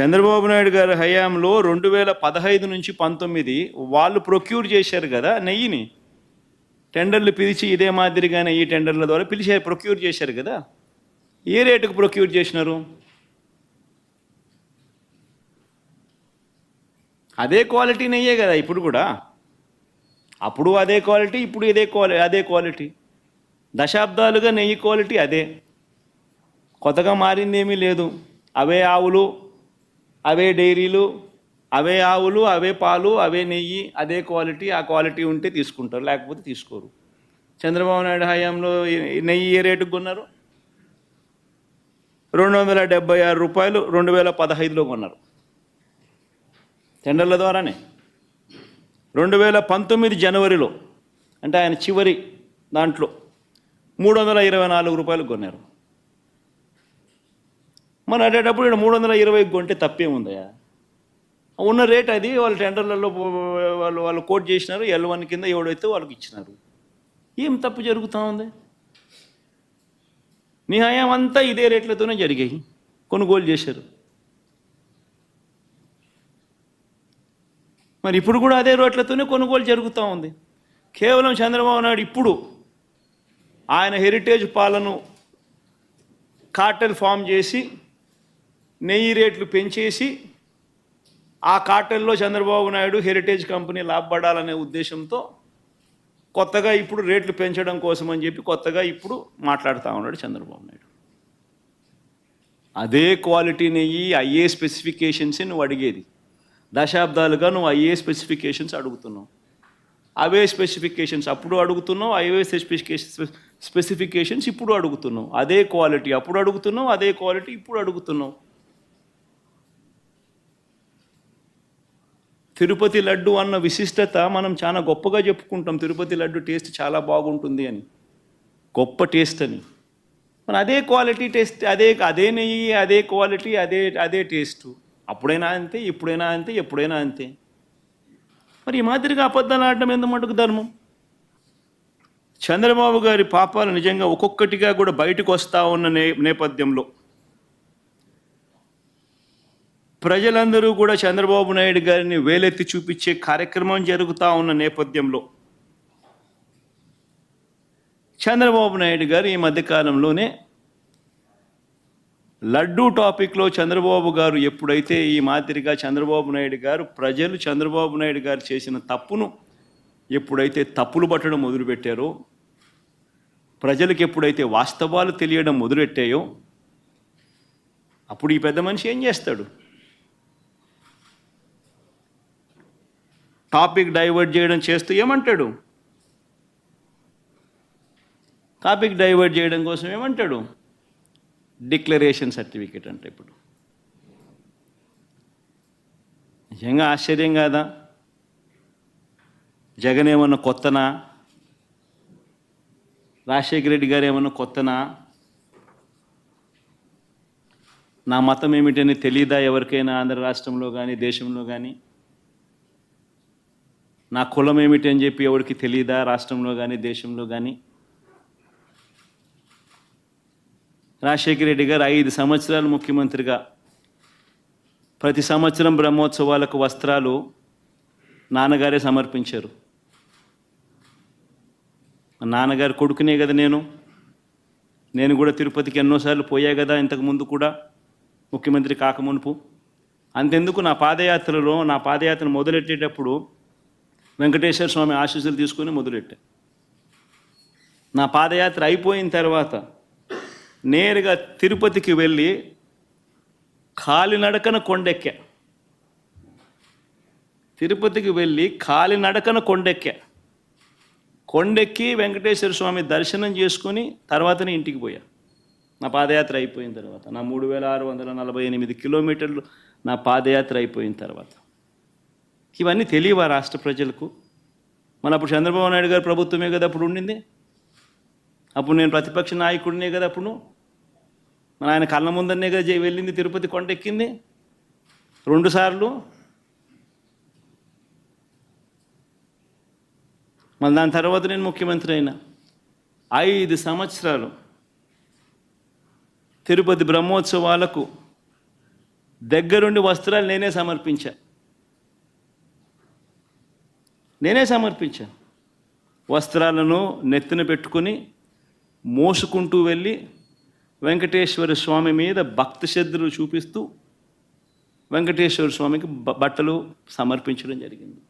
చంద్రబాబు నాయుడు గారి హయాంలో రెండు వేల పదహైదు నుంచి పంతొమ్మిది వాళ్ళు ప్రొక్యూర్ చేశారు కదా నెయ్యిని. టెండర్లు పిలిచి ఇదే మాదిరిగా నెయ్యి టెండర్ల ద్వారా పిలిచారు ప్రొక్యూర్ చేశారు కదా. ఏ రేటుకు ప్రొక్యూర్ చేసినారు? అదే క్వాలిటీ నెయ్యే కదా ఇప్పుడు కూడా. అప్పుడు అదే క్వాలిటీ ఇప్పుడు ఇదే క్వాలిటీ అదే క్వాలిటీ. దశాబ్దాలుగా నెయ్యి క్వాలిటీ అదే. కొత్తగా మారింది ఏమీ లేదు. అవే ఆవులు అవే డైరీలు అవే ఆవులు అవే పాలు అవే నెయ్యి అదే క్వాలిటీ ఆ క్వాలిటీ ఉంటే తీసుకుంటారు లేకపోతే తీసుకోరు. చంద్రబాబు నాయుడు హయాంలో నెయ్యి ఏ రేటుకు కొన్నారు? రెండు వందల డెబ్బై ఆరు రూపాయలు రెండు వేల పదహైదులో కొన్నారు. టెండర్ల ద్వారానే. రెండు వేల పంతొమ్మిది జనవరిలో అంటే ఆయన చివరి దాంట్లో మూడు వందల ఇరవై నాలుగు రూపాయలు కొన్నారు. మరి అడేటప్పుడు ఇక్కడ మూడు వందల ఇరవై కొంటే తప్పే ఉందయా ఉన్న రేట్ అది వాళ్ళు టెండర్లలో వాళ్ళు వాళ్ళు కోట్ చేసినారు ఎల్ వన్ కింద ఎవడైతే వాళ్ళకి ఇచ్చినారు. ఏం తప్పు జరుగుతూ ఉంది? నీ అంతా ఇదే రేట్లతోనే జరిగాయి. కొనుగోలు చేశారు. మరి ఇప్పుడు కూడా అదే రేట్లతోనే కొనుగోలు జరుగుతూ ఉంది. కేవలం చంద్రబాబు నాయుడు ఇప్పుడు ఆయన హెరిటేజ్ పాలను కార్టెల్ ఫామ్ చేసి నెయ్యి రేట్లు పెంచేసి ఆ కాటల్లో చంద్రబాబు నాయుడు హెరిటేజ్ కంపెనీ లాభపడాలనే ఉద్దేశంతో కొత్తగా ఇప్పుడు రేట్లు పెంచడం కోసం అని చెప్పి కొత్తగా ఇప్పుడు మాట్లాడుతూ ఉన్నాడు చంద్రబాబు నాయుడు. అదే క్వాలిటీ నెయ్యి అయ్యే స్పెసిఫికేషన్స్ నువ్వు అడిగేది. దశాబ్దాలుగా నువ్వు అయ్యే స్పెసిఫికేషన్స్ అడుగుతున్నావు. అవే స్పెసిఫికేషన్స్ అప్పుడు అడుగుతున్నావు అవే స్పెసిఫికేషన్ స్పెసిఫికేషన్స్ ఇప్పుడు అడుగుతున్నావు. అదే క్వాలిటీ అప్పుడు అడుగుతున్నావు అదే క్వాలిటీ ఇప్పుడు అడుగుతున్నావు. తిరుపతి లడ్డు అన్న విశిష్టత మనం చాలా గొప్పగా చెప్పుకుంటాం. తిరుపతి లడ్డు టేస్ట్ చాలా బాగుంటుంది అని. గొప్ప టేస్ట్ అని. మన అదే క్వాలిటీ టేస్ట్ అదే అదే నెయ్యి అదే క్వాలిటీ అదే అదే టేస్ట్. అప్పుడైనా అంతే ఇప్పుడైనా అంతే ఎప్పుడైనా అంతే. మరి ఈ మాదిరిగా అబద్ధాలు ఆడడం ఎంత మటుకు ధర్మం? చంద్రబాబు గారి పాపాలు నిజంగా ఒక్కొక్కటిగా కూడా బయటకు వస్తూ ఉన్న నే నేపథ్యంలో ప్రజలందరూ కూడా చంద్రబాబు నాయుడు గారిని వేలెత్తి చూపించే కార్యక్రమం జరుగుతూ ఉన్న నేపథ్యంలో చంద్రబాబు నాయుడు గారు ఈ మధ్యకాలంలోనే లడ్డూ టాపిక్లో చంద్రబాబు గారు ఎప్పుడైతే ఈ మాదిరిగా చంద్రబాబు నాయుడు గారు ప్రజలు చంద్రబాబు నాయుడు గారు చేసిన తప్పును ఎప్పుడైతే తప్పులు పట్టడం మొదలుపెట్టారో ప్రజలకు ఎప్పుడైతే వాస్తవాలు తెలియడం మొదలెట్టాయో అప్పుడు ఈ పెద్ద మనిషి ఏం చేస్తాడు? టాపిక్ డైవర్ట్ చేయడం చేస్తూ ఏమంటాడు? టాపిక్ డైవర్ట్ చేయడం కోసం ఏమంటాడు? డిక్లరేషన్ సర్టిఫికేట్ అంటే ఇప్పుడు. నిజంగా ఆశ్చర్యం కాదా? జగన్ ఏమన్నా కొత్తనా? రాజశేఖర రెడ్డి గారు ఏమన్నా కొత్తనా? నా మతం ఏమిటని తెలియదా ఎవరికైనా ఆంధ్ర రాష్ట్రంలో కానీ దేశంలో కానీ నా కులం ఏమిటి అని చెప్పి ఎవరికి తెలియదా రాష్ట్రంలో కానీ దేశంలో కానీ రాజశేఖర రెడ్డి గారు ఐదు సంవత్సరాలు ముఖ్యమంత్రిగా. ప్రతి సంవత్సరం బ్రహ్మోత్సవాలకు వస్త్రాలు నాన్నగారే సమర్పించారు. మా నాన్నగారు కొడుకునే కదా నేను. నేను కూడా తిరుపతికి ఎన్నోసార్లు పోయా కదా ఇంతకు ముందు కూడా. ముఖ్యమంత్రి కాకమునుపు అంతెందుకు నా పాదయాత్రలో నా పాదయాత్ర మొదలెట్టేటప్పుడు వెంకటేశ్వర స్వామి ఆశీస్సులు తీసుకొని మొదలెట్టా. నా పాదయాత్ర అయిపోయిన తర్వాత నేరుగా తిరుపతికి వెళ్ళి కాలినడకన కొండెక్కా. తిరుపతికి వెళ్ళి కాలినడకన కొండెక్కా. కొండెక్కి వెంకటేశ్వర స్వామి దర్శనం చేసుకొని తర్వాతనే ఇంటికి పోయా. నా పాదయాత్ర అయిపోయిన తర్వాత నా మూడు వేల ఆరు వందల నలభై ఎనిమిది కిలోమీటర్లు నా పాదయాత్ర అయిపోయిన తర్వాత. ఇవన్నీ తెలియవా రాష్ట్ర ప్రజలకు? మన అప్పుడు చంద్రబాబు నాయుడు గారు ప్రభుత్వమే కదా అప్పుడు ఉండింది? అప్పుడు నేను ప్రతిపక్ష నాయకుడినే కదా అప్పుడు? మన ఆయన కళ్ళ ముందరనే కదా వెళ్ళింది తిరుపతి కొండెక్కింది? రెండుసార్లు మళ్ళీ దాని తర్వాత నేను ముఖ్యమంత్రి అయినా. ఐదు సంవత్సరాలు తిరుపతి బ్రహ్మోత్సవాలకు దగ్గరుండి వస్త్రాలు నేనే సమర్పించా. నేనే సమర్పించాను. వస్త్రాలను నెత్తిన పెట్టుకుని మోసుకుంటూ వెళ్ళి వెంకటేశ్వర స్వామి మీద భక్తి శ్రద్ధలు చూపిస్తూ వెంకటేశ్వర స్వామికి బట్టలు సమర్పించడం జరిగింది.